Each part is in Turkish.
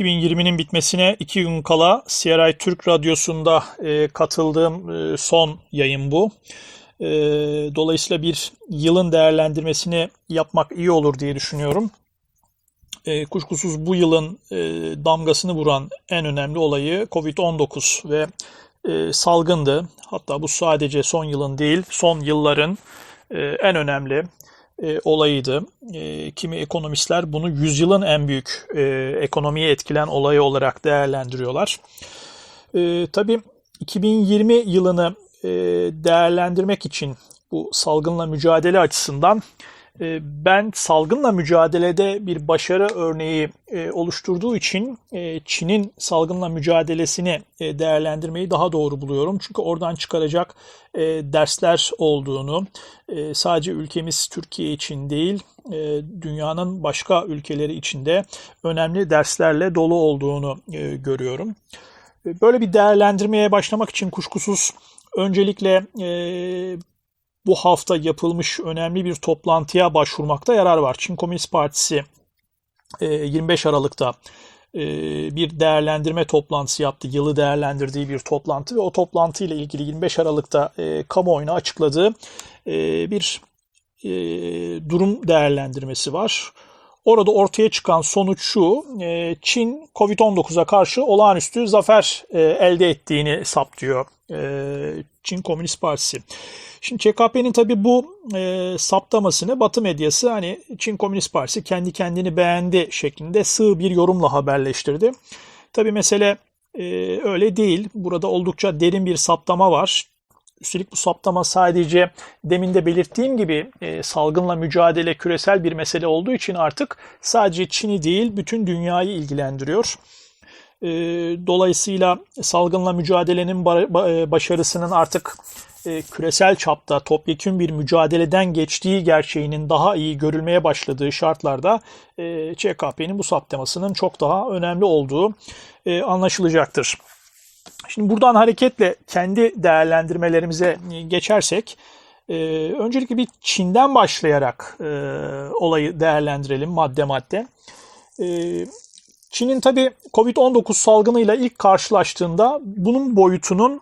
2020'nin bitmesine iki gün kala CRI Türk Radyosu'nda e, katıldığım e, son yayın bu. E, dolayısıyla bir yılın değerlendirmesini yapmak iyi olur diye düşünüyorum. E, kuşkusuz bu yılın e, damgasını vuran en önemli olayı Covid-19 ve e, salgındı. Hatta bu sadece son yılın değil, son yılların e, en önemli e, olayıydı. E, kimi ekonomistler bunu yüzyılın en büyük e, ekonomiye etkilen olayı olarak değerlendiriyorlar. E, tabii 2020 yılını e, değerlendirmek için bu salgınla mücadele açısından ben salgınla mücadelede bir başarı örneği e, oluşturduğu için e, Çin'in salgınla mücadelesini değerlendirmeyi daha doğru buluyorum. Çünkü oradan çıkaracak dersler olduğunu sadece ülkemiz Türkiye için değil dünyanın başka ülkeleri için de önemli derslerle dolu olduğunu görüyorum. Böyle bir değerlendirmeye başlamak için kuşkusuz öncelikle bu hafta yapılmış önemli bir toplantıya başvurmakta yarar var. Çin Komünist Partisi 25 e, Aralık'ta e, bir değerlendirme toplantısı yaptı. Yılı değerlendirdiği bir toplantı ve o toplantı ile ilgili 25 Aralık'ta e, kamuoyuna açıkladığı bir durum değerlendirmesi var. Orada ortaya çıkan sonuç şu, Çin Covid-19'a karşı olağanüstü zafer elde ettiğini saptıyor Çin Komünist Partisi. Şimdi ÇKP'nin tabii bu e, saptamasını Batı medyası hani Çin Komünist Partisi kendi kendini beğendi şeklinde sığ bir yorumla haberleştirdi. Tabii mesele e, öyle değil. Burada oldukça derin bir saptama var. Üstelik bu saptama sadece demin de belirttiğim gibi e, salgınla mücadele küresel bir mesele olduğu için artık sadece Çin'i değil bütün dünyayı ilgilendiriyor. E, dolayısıyla salgınla mücadelenin e, başarısının artık e, küresel çapta topyekün bir mücadeleden geçtiği gerçeğinin daha iyi görülmeye başladığı şartlarda e, ÇKP'nin bu saptamasının çok daha önemli olduğu e, anlaşılacaktır. Şimdi buradan hareketle kendi değerlendirmelerimize geçersek, öncelikle bir Çin'den başlayarak olayı değerlendirelim madde madde. Çin'in tabi Covid-19 salgınıyla ilk karşılaştığında bunun boyutunun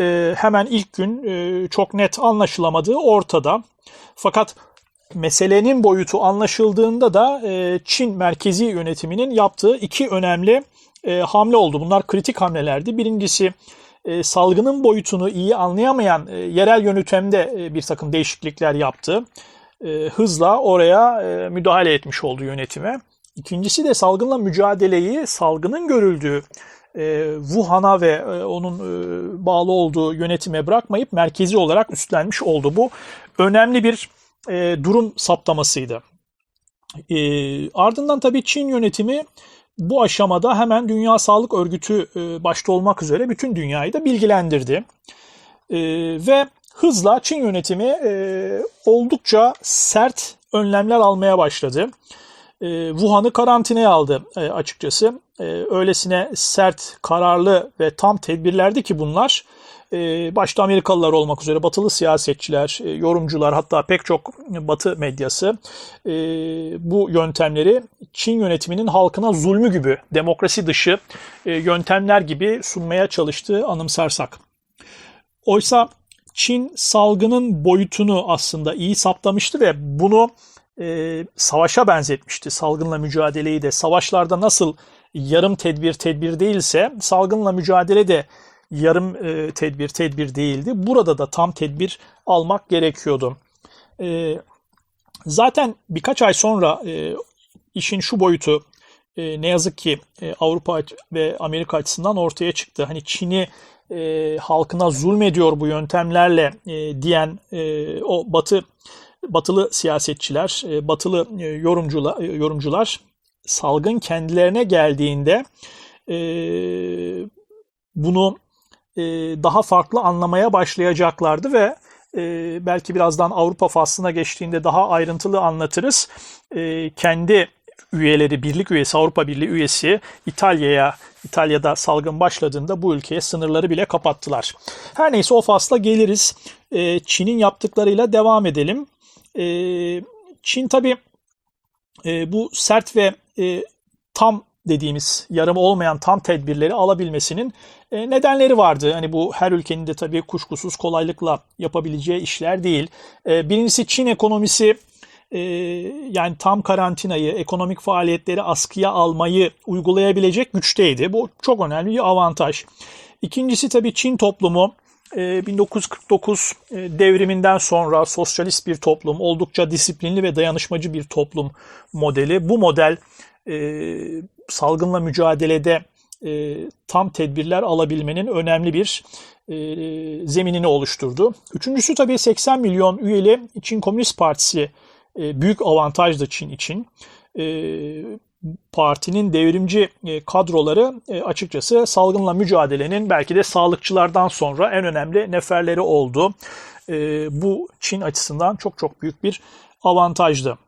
e, hemen ilk gün e, çok net anlaşılamadığı ortada. Fakat meselenin boyutu anlaşıldığında da e, Çin merkezi yönetiminin yaptığı iki önemli e, hamle oldu. Bunlar kritik hamlelerdi. Birincisi e, salgının boyutunu iyi anlayamayan e, yerel yönetimde e, bir takım değişiklikler yaptı. E, hızla oraya e, müdahale etmiş oldu yönetime. İkincisi de salgınla mücadeleyi salgının görüldüğü e, Wuhan'a ve e, onun e, bağlı olduğu yönetime bırakmayıp merkezi olarak üstlenmiş oldu. Bu önemli bir e, durum saptamasıydı. E, ardından tabii Çin yönetimi bu aşamada hemen Dünya Sağlık Örgütü e, başta olmak üzere bütün dünyayı da bilgilendirdi. E, ve hızla Çin yönetimi e, oldukça sert önlemler almaya başladı. E, Wuhan'ı karantinaya aldı e, açıkçası. E, öylesine sert, kararlı ve tam tedbirlerdi ki bunlar başta Amerikalılar olmak üzere batılı siyasetçiler, yorumcular hatta pek çok batı medyası bu yöntemleri Çin yönetiminin halkına zulmü gibi, demokrasi dışı yöntemler gibi sunmaya çalıştığı anımsarsak. Oysa Çin salgının boyutunu aslında iyi saptamıştı ve bunu e, savaşa benzetmişti salgınla mücadeleyi de. Savaşlarda nasıl yarım tedbir tedbir değilse salgınla mücadele de yarım e, tedbir tedbir değildi. Burada da tam tedbir almak gerekiyordu. E, zaten birkaç ay sonra e, işin şu boyutu e, ne yazık ki e, Avrupa ve Amerika açısından ortaya çıktı. Hani Çin'i e, halkına zulmediyor bu yöntemlerle e, diyen e, o Batı batılı siyasetçiler, e, batılı e, yorumcular, e, yorumcular salgın kendilerine geldiğinde bunu daha farklı anlamaya başlayacaklardı ve belki birazdan Avrupa faslına geçtiğinde daha ayrıntılı anlatırız. Kendi üyeleri, birlik üyesi, Avrupa Birliği üyesi İtalya'ya, İtalya'da salgın başladığında bu ülkeye sınırları bile kapattılar. Her neyse o fasla geliriz. Çin'in yaptıklarıyla devam edelim. E, Çin tabi e, bu sert ve e, tam dediğimiz yarım olmayan tam tedbirleri alabilmesinin e, nedenleri vardı. Hani bu her ülkenin de tabii kuşkusuz kolaylıkla yapabileceği işler değil. E, birincisi Çin ekonomisi e, yani tam karantinayı, ekonomik faaliyetleri askıya almayı uygulayabilecek güçteydi. Bu çok önemli bir avantaj. İkincisi tabii Çin toplumu 1949 devriminden sonra sosyalist bir toplum, oldukça disiplinli ve dayanışmacı bir toplum modeli. Bu model salgınla mücadelede e, tam tedbirler alabilmenin önemli bir e, zeminini oluşturdu. Üçüncüsü tabii 80 milyon üyeli Çin Komünist Partisi e, büyük avantajdı Çin için. Partinin devrimci e, kadroları e, açıkçası salgınla mücadelenin belki de sağlıkçılardan sonra en önemli neferleri oldu. E, bu Çin açısından çok çok büyük bir avantajdı.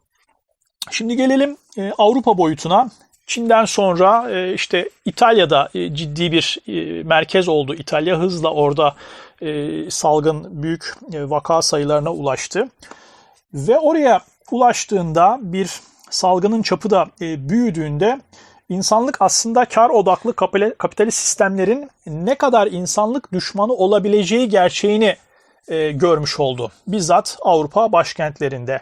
Şimdi gelelim Avrupa boyutuna. Çin'den sonra işte İtalya'da ciddi bir merkez oldu. İtalya hızla orada salgın büyük vaka sayılarına ulaştı. Ve oraya ulaştığında bir salgının çapı da büyüdüğünde insanlık aslında kar odaklı kapitalist sistemlerin ne kadar insanlık düşmanı olabileceği gerçeğini görmüş oldu. Bizzat Avrupa başkentlerinde.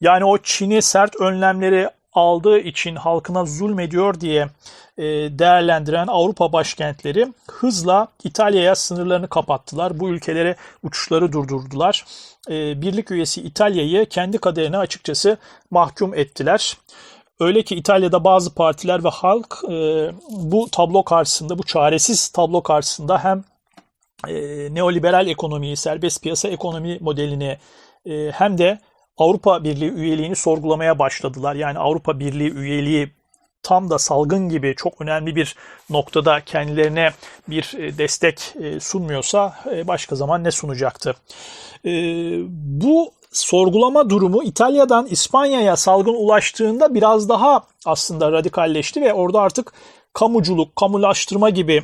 Yani o Çin'i sert önlemleri aldığı için halkına zulmediyor diye e, değerlendiren Avrupa başkentleri hızla İtalya'ya sınırlarını kapattılar. Bu ülkelere uçuşları durdurdular. E, birlik üyesi İtalya'yı kendi kaderine açıkçası mahkum ettiler. Öyle ki İtalya'da bazı partiler ve halk e, bu tablo karşısında, bu çaresiz tablo karşısında hem neoliberal ekonomiyi, serbest piyasa ekonomi modelini hem de Avrupa Birliği üyeliğini sorgulamaya başladılar. Yani Avrupa Birliği üyeliği tam da salgın gibi çok önemli bir noktada kendilerine bir e, destek e, sunmuyorsa e, başka zaman ne sunacaktı? Bu sorgulama durumu İtalya'dan İspanya'ya salgın ulaştığında biraz daha aslında radikalleşti ve orada artık kamuculuk, kamulaştırma gibi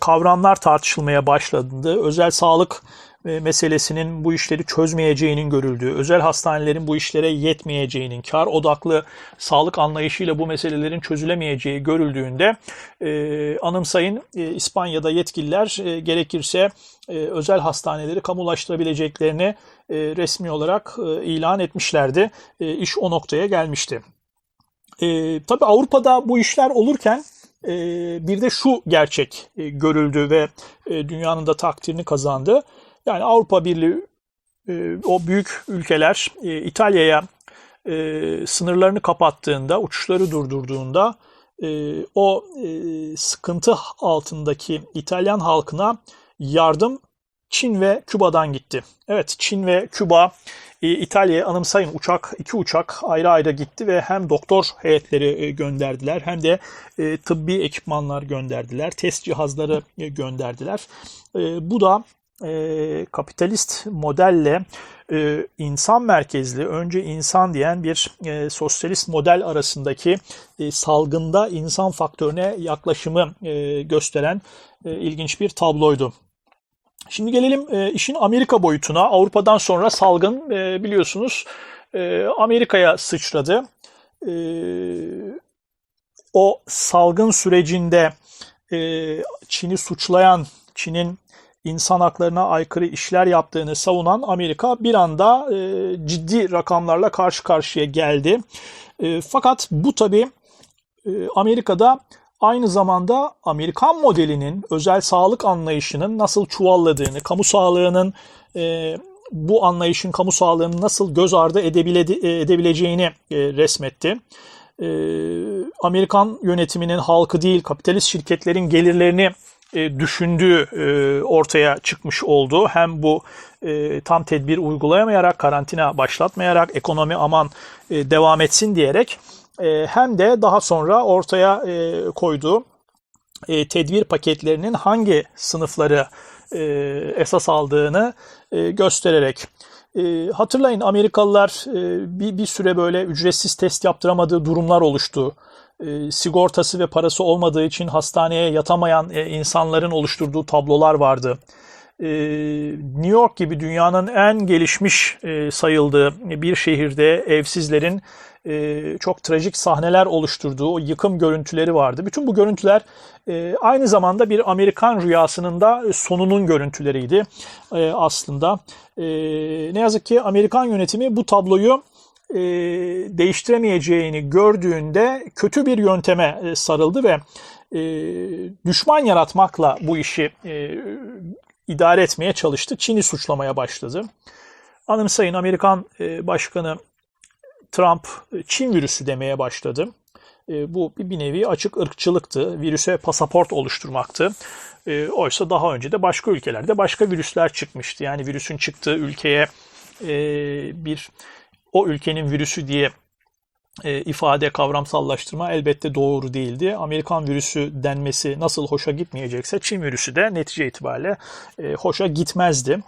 kavramlar tartışılmaya başladı. Özel sağlık meselesinin bu işleri çözmeyeceğinin görüldüğü, özel hastanelerin bu işlere yetmeyeceğinin, kar odaklı sağlık anlayışıyla bu meselelerin çözülemeyeceği görüldüğünde e, anımsayın e, İspanya'da yetkililer e, gerekirse e, özel hastaneleri kamulaştırabileceklerini e, resmi olarak e, ilan etmişlerdi. E, iş o noktaya gelmişti. E, tabii Avrupa'da bu işler olurken e, bir de şu gerçek e, görüldü ve e, dünyanın da takdirini kazandı. Yani Avrupa Birliği e, o büyük ülkeler e, İtalya'ya e, sınırlarını kapattığında, uçuşları durdurduğunda o sıkıntı altındaki İtalyan halkına yardım Çin ve Küba'dan gitti. Evet Çin ve Küba İtalya'ya anımsayın uçak, iki uçak ayrı ayrı gitti ve hem doktor heyetleri gönderdiler hem de tıbbi ekipmanlar gönderdiler, test cihazları gönderdiler. Bu da e, kapitalist modelle e, insan merkezli, önce insan diyen bir e, sosyalist model arasındaki e, salgında insan faktörüne yaklaşımı e, gösteren e, ilginç bir tabloydu. Şimdi gelelim e, işin Amerika boyutuna. Avrupa'dan sonra salgın e, biliyorsunuz e, Amerika'ya sıçradı. E, o salgın sürecinde e, Çin'i suçlayan, Çin'in insan haklarına aykırı işler yaptığını savunan Amerika bir anda e, ciddi rakamlarla karşı karşıya geldi. E, fakat bu tabi e, Amerika'da aynı zamanda Amerikan modelinin özel sağlık anlayışının nasıl çuvalladığını, kamu sağlığının e, bu anlayışın kamu sağlığını nasıl göz ardı edebile, edebileceğini e, resmetti. E, Amerikan yönetiminin halkı değil kapitalist şirketlerin gelirlerini e, düşündüğü e, ortaya çıkmış oldu. Hem bu e, tam tedbir uygulayamayarak, karantina başlatmayarak, ekonomi aman devam etsin diyerek hem de daha sonra ortaya koyduğu tedbir paketlerinin hangi sınıfları esas aldığını göstererek. hatırlayın Amerikalılar bir, bir süre böyle ücretsiz test yaptıramadığı durumlar oluştu e, sigortası ve parası olmadığı için hastaneye yatamayan e, insanların oluşturduğu tablolar vardı. E, New York gibi dünyanın en gelişmiş sayıldığı bir şehirde evsizlerin çok trajik sahneler oluşturduğu o yıkım görüntüleri vardı. Bütün bu görüntüler aynı zamanda bir Amerikan rüyasının da sonunun görüntüleriydi aslında. Ne yazık ki Amerikan yönetimi bu tabloyu e, değiştiremeyeceğini gördüğünde kötü bir yönteme e, sarıldı ve e, düşman yaratmakla bu işi e, idare etmeye çalıştı. Çin'i suçlamaya başladı. Anımsayın Amerikan e, Başkanı Trump Çin virüsü demeye başladı. E, bu bir nevi açık ırkçılıktı. Virüse pasaport oluşturmaktı. E, oysa daha önce de başka ülkelerde başka virüsler çıkmıştı. Yani virüsün çıktığı ülkeye bir o ülkenin virüsü diye ifade, kavramsallaştırma elbette doğru değildi. Amerikan virüsü denmesi nasıl hoşa gitmeyecekse Çin virüsü de netice itibariyle hoşa gitmezdi.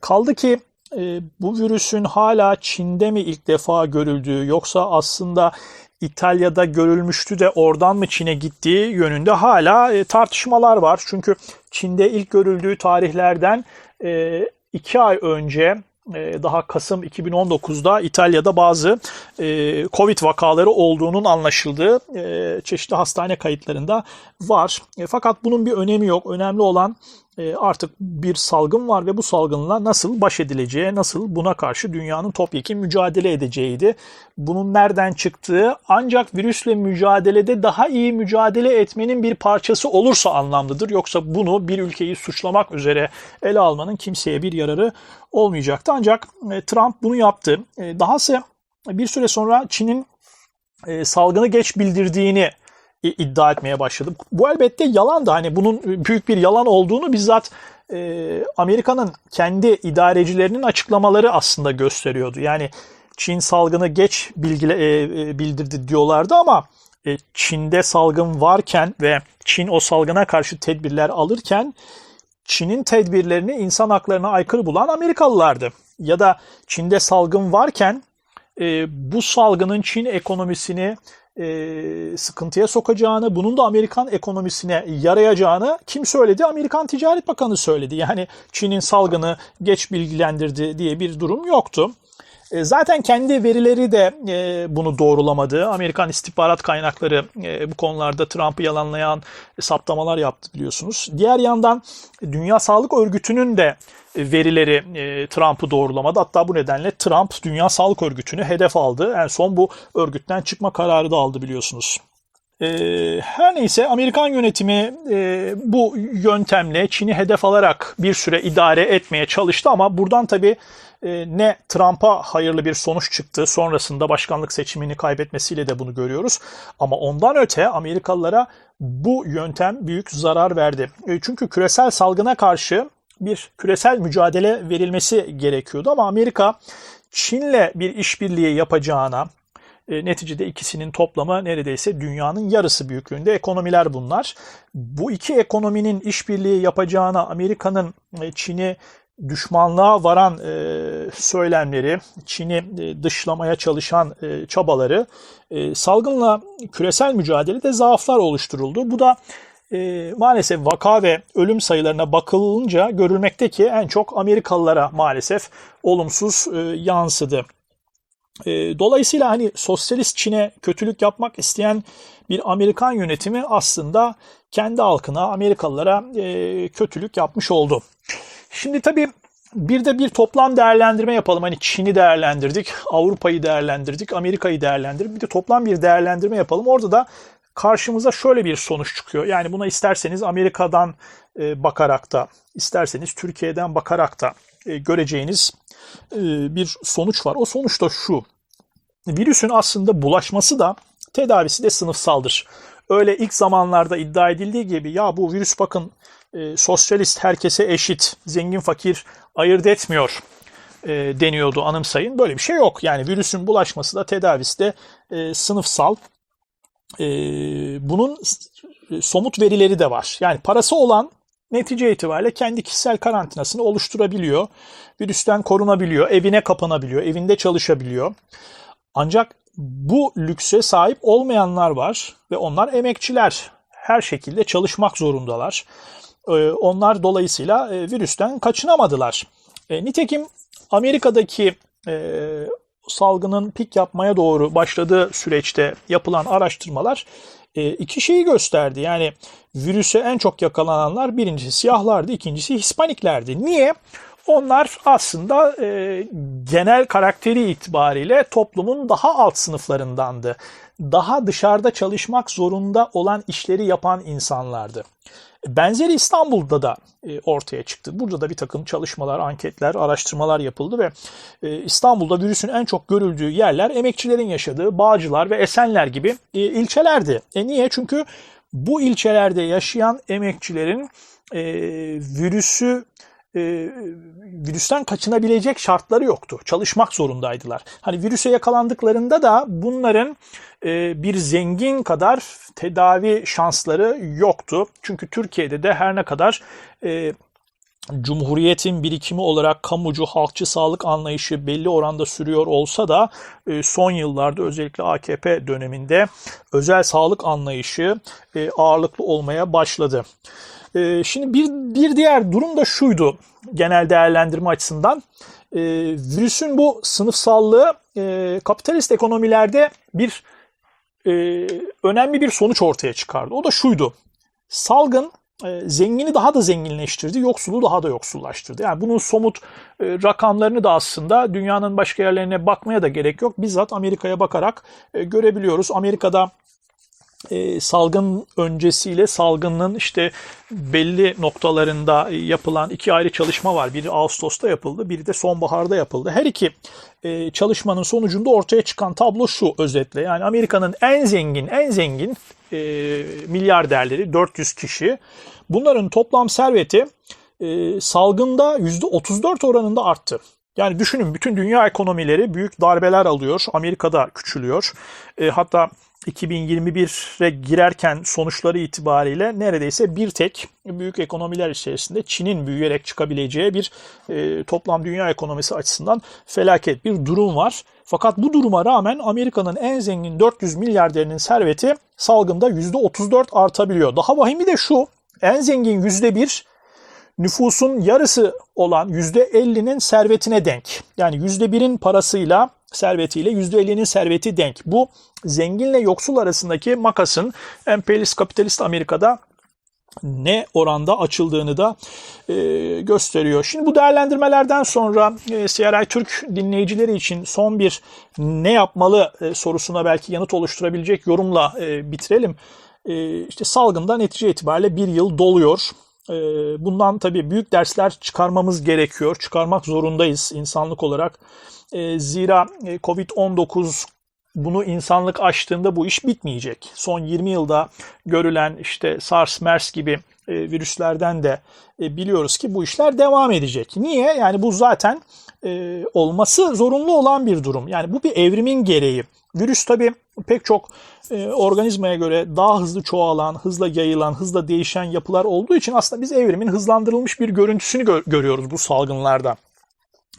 kaldı ki e, bu virüsün hala Çin'de mi ilk defa görüldüğü yoksa aslında İtalya'da görülmüştü de oradan mı Çin'e gittiği yönünde hala e, tartışmalar var. Çünkü Çin'de ilk görüldüğü tarihlerden e, iki ay önce e, daha Kasım 2019'da İtalya'da bazı e, Covid vakaları olduğunun anlaşıldığı e, çeşitli hastane kayıtlarında var. Fakat bunun bir önemi yok. Önemli olan e, artık bir salgın var ve bu salgınla nasıl baş edileceği, nasıl buna karşı dünyanın topyekun mücadele edeceğiydi. Bunun nereden çıktığı ancak virüsle mücadelede daha iyi mücadele etmenin bir parçası olursa anlamlıdır. Yoksa bunu bir ülkeyi suçlamak üzere ele almanın kimseye bir yararı olmayacaktı. Ancak e, Trump bunu yaptı. E, dahası bir süre sonra Çin'in salgını geç bildirdiğini iddia etmeye başladı. Bu elbette yalan da hani bunun büyük bir yalan olduğunu bizzat e, Amerika'nın kendi idarecilerinin açıklamaları aslında gösteriyordu. Yani Çin salgını geç bilgile, e, e, bildirdi diyorlardı ama e, Çin'de salgın varken ve Çin o salgına karşı tedbirler alırken Çin'in tedbirlerini insan haklarına aykırı bulan Amerikalılardı. Ya da Çin'de salgın varken e, bu salgının Çin ekonomisini e, sıkıntıya sokacağını, bunun da Amerikan ekonomisine yarayacağını kim söyledi? Amerikan Ticaret Bakanı söyledi. Yani Çin'in salgını geç bilgilendirdi diye bir durum yoktu. E, zaten kendi verileri de e, bunu doğrulamadı. Amerikan istihbarat kaynakları e, bu konularda Trump'ı yalanlayan saptamalar yaptı biliyorsunuz. Diğer yandan Dünya Sağlık Örgütü'nün de verileri Trump'ı doğrulamadı. Hatta bu nedenle Trump Dünya Sağlık Örgütü'nü hedef aldı. En son bu örgütten çıkma kararı da aldı biliyorsunuz. Her neyse Amerikan yönetimi bu yöntemle Çin'i hedef alarak bir süre idare etmeye çalıştı ama buradan tabii e, ne Trump'a hayırlı bir sonuç çıktı. Sonrasında başkanlık seçimini kaybetmesiyle de bunu görüyoruz. Ama ondan öte Amerikalılara bu yöntem büyük zarar verdi. E, çünkü küresel salgına karşı bir küresel mücadele verilmesi gerekiyordu ama Amerika Çin'le bir işbirliği yapacağına, e, neticede ikisinin toplamı neredeyse dünyanın yarısı büyüklüğünde ekonomiler bunlar. Bu iki ekonominin işbirliği yapacağına Amerika'nın Çin'i düşmanlığa varan e, söylemleri, Çin'i e, dışlamaya çalışan e, çabaları e, salgınla küresel mücadelede zaaflar oluşturuldu. Bu da e, maalesef vaka ve ölüm sayılarına bakılınca görülmekte ki en çok Amerikalılara maalesef olumsuz e, yansıdı. E, dolayısıyla hani sosyalist Çin'e kötülük yapmak isteyen bir Amerikan yönetimi aslında kendi halkına, Amerikalılara e, kötülük yapmış oldu. Şimdi tabii bir de bir toplam değerlendirme yapalım. Hani Çin'i değerlendirdik, Avrupa'yı değerlendirdik, Amerika'yı değerlendirdik. Bir de toplam bir değerlendirme yapalım. Orada da karşımıza şöyle bir sonuç çıkıyor. Yani buna isterseniz Amerika'dan e, bakarak da, isterseniz Türkiye'den bakarak da e, göreceğiniz e, bir sonuç var. O sonuç da şu. Virüsün aslında bulaşması da tedavisi de sınıfsaldır. Öyle ilk zamanlarda iddia edildiği gibi ya bu virüs bakın sosyalist herkese eşit, zengin fakir ayırt etmiyor deniyordu anımsayın. Böyle bir şey yok. Yani virüsün bulaşması da tedavisi de e, sınıfsal. E, bunun somut verileri de var. Yani parası olan netice itibariyle kendi kişisel karantinasını oluşturabiliyor. Virüsten korunabiliyor, evine kapanabiliyor, evinde çalışabiliyor. Ancak bu lükse sahip olmayanlar var ve onlar emekçiler. Her şekilde çalışmak zorundalar. Ee, onlar dolayısıyla e, virüsten kaçınamadılar. E, nitekim Amerika'daki e, salgının pik yapmaya doğru başladığı süreçte yapılan araştırmalar e, iki şeyi gösterdi. Yani virüse en çok yakalananlar birincisi siyahlardı, ikincisi Hispaniklerdi. Niye? Onlar aslında e, genel karakteri itibariyle toplumun daha alt sınıflarındandı. Daha dışarıda çalışmak zorunda olan işleri yapan insanlardı. Benzeri İstanbul'da da e, ortaya çıktı. Burada da bir takım çalışmalar, anketler, araştırmalar yapıldı ve e, İstanbul'da virüsün en çok görüldüğü yerler emekçilerin yaşadığı Bağcılar ve Esenler gibi e, ilçelerdi. E niye? Çünkü bu ilçelerde yaşayan emekçilerin virüsü virüsten kaçınabilecek şartları yoktu. Çalışmak zorundaydılar. Hani virüse yakalandıklarında da bunların bir zengin kadar tedavi şansları yoktu. Çünkü Türkiye'de de her ne kadar e, Cumhuriyetin birikimi olarak kamucu halkçı sağlık anlayışı belli oranda sürüyor olsa da e, son yıllarda özellikle AKP döneminde özel sağlık anlayışı e, ağırlıklı olmaya başladı. E, şimdi bir, bir diğer durum da şuydu genel değerlendirme açısından. Virüsün bu sınıfsallığı kapitalist ekonomilerde bir önemli bir sonuç ortaya çıkardı. O da şuydu. Salgın e, zengini daha da zenginleştirdi, yoksulu daha da yoksullaştırdı. Yani bunun somut e, rakamlarını da aslında dünyanın başka yerlerine bakmaya da gerek yok. Bizzat Amerika'ya bakarak e, görebiliyoruz. Amerika'da salgın öncesiyle salgının işte belli noktalarında yapılan iki ayrı çalışma var. Biri Ağustos'ta yapıldı, biri de sonbaharda yapıldı. Her iki çalışmanın sonucunda ortaya çıkan tablo şu özetle. Yani Amerika'nın en zengin, en zengin milyarderleri 400 kişi Bunların toplam serveti e, salgında %34 oranında arttı. Yani düşünün bütün dünya ekonomileri büyük darbeler alıyor. Amerika'da küçülüyor. E, hatta 2021'e girerken sonuçları itibariyle neredeyse bir tek büyük ekonomiler içerisinde Çin'in büyüyerek çıkabileceği bir e, toplam dünya ekonomisi açısından felaket bir durum var. Fakat bu duruma rağmen Amerika'nın en zengin 400 milyarderinin serveti salgında %34 artabiliyor. Daha vahimi de şu, en zengin yüzde bir nüfusun yarısı olan yüzde ellinin servetine denk. Yani yüzde birin parasıyla servetiyle yüzde ellinin serveti denk. Bu zenginle yoksul arasındaki makasın emperyalist kapitalist Amerika'da ne oranda açıldığını da e, gösteriyor. Şimdi bu değerlendirmelerden sonra e, CRI Türk dinleyicileri için son bir ne yapmalı e, sorusuna belki yanıt oluşturabilecek yorumla e, bitirelim e, işte salgında netice itibariyle bir yıl doluyor. E, bundan tabii büyük dersler çıkarmamız gerekiyor. Çıkarmak zorundayız insanlık olarak. E, zira e, Covid-19 bunu insanlık aştığında bu iş bitmeyecek. Son 20 yılda görülen işte SARS, MERS gibi e, virüslerden de e, biliyoruz ki bu işler devam edecek. Niye? Yani bu zaten olması zorunlu olan bir durum. Yani bu bir evrimin gereği. Virüs tabii pek çok e, organizmaya göre daha hızlı çoğalan, hızla yayılan, hızla değişen yapılar olduğu için aslında biz evrimin hızlandırılmış bir görüntüsünü gö- görüyoruz bu salgınlarda.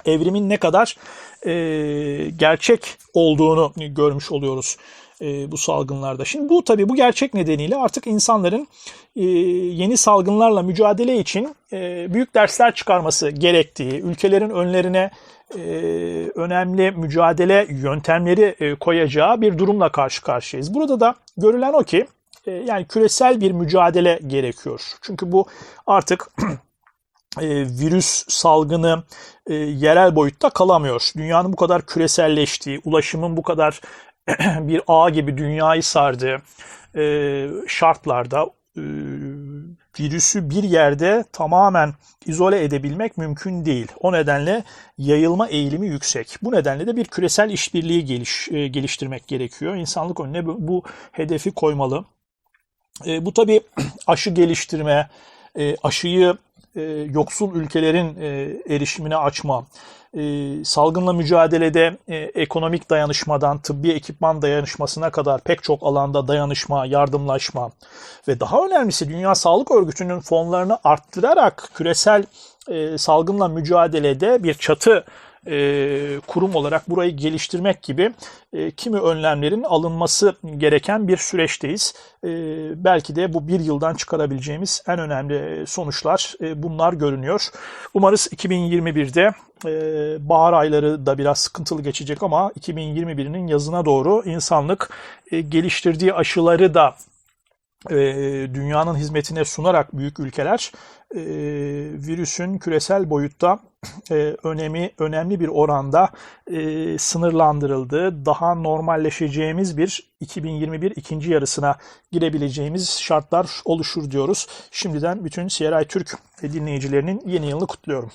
Evrimin ne kadar e, gerçek olduğunu görmüş oluyoruz e, bu salgınlarda. Şimdi bu tabii bu gerçek nedeniyle artık insanların e, yeni salgınlarla mücadele için e, büyük dersler çıkarması gerektiği, ülkelerin önlerine e, önemli mücadele yöntemleri e, koyacağı bir durumla karşı karşıyayız. Burada da görülen o ki e, yani küresel bir mücadele gerekiyor. Çünkü bu artık virüs salgını yerel boyutta kalamıyor. Dünyanın bu kadar küreselleştiği, ulaşımın bu kadar bir ağ gibi dünyayı sardığı şartlarda virüsü bir yerde tamamen izole edebilmek mümkün değil. O nedenle yayılma eğilimi yüksek. Bu nedenle de bir küresel işbirliği geliş, e, geliştirmek gerekiyor. İnsanlık önüne bu, bu hedefi koymalı. E, bu tabii aşı geliştirme, e, aşıyı e, yoksul ülkelerin e, erişimine açma, e, salgınla mücadelede e, ekonomik dayanışmadan tıbbi ekipman dayanışmasına kadar pek çok alanda dayanışma, yardımlaşma ve daha önemlisi Dünya Sağlık Örgütü'nün fonlarını arttırarak küresel e, salgınla mücadelede bir çatı e, kurum olarak burayı geliştirmek gibi e, kimi önlemlerin alınması gereken bir süreçteyiz. E, belki de bu bir yıldan çıkarabileceğimiz en önemli sonuçlar e, bunlar görünüyor. Umarız 2021'de e, bahar ayları da biraz sıkıntılı geçecek ama 2021'in yazına doğru insanlık e, geliştirdiği aşıları da e, dünyanın hizmetine sunarak büyük ülkeler e, virüsün küresel boyutta e, önemi önemli bir oranda e, sınırlandırıldığı, daha normalleşeceğimiz bir 2021 ikinci yarısına girebileceğimiz şartlar oluşur diyoruz. Şimdiden bütün CRI Türk dinleyicilerinin yeni yılını kutluyorum.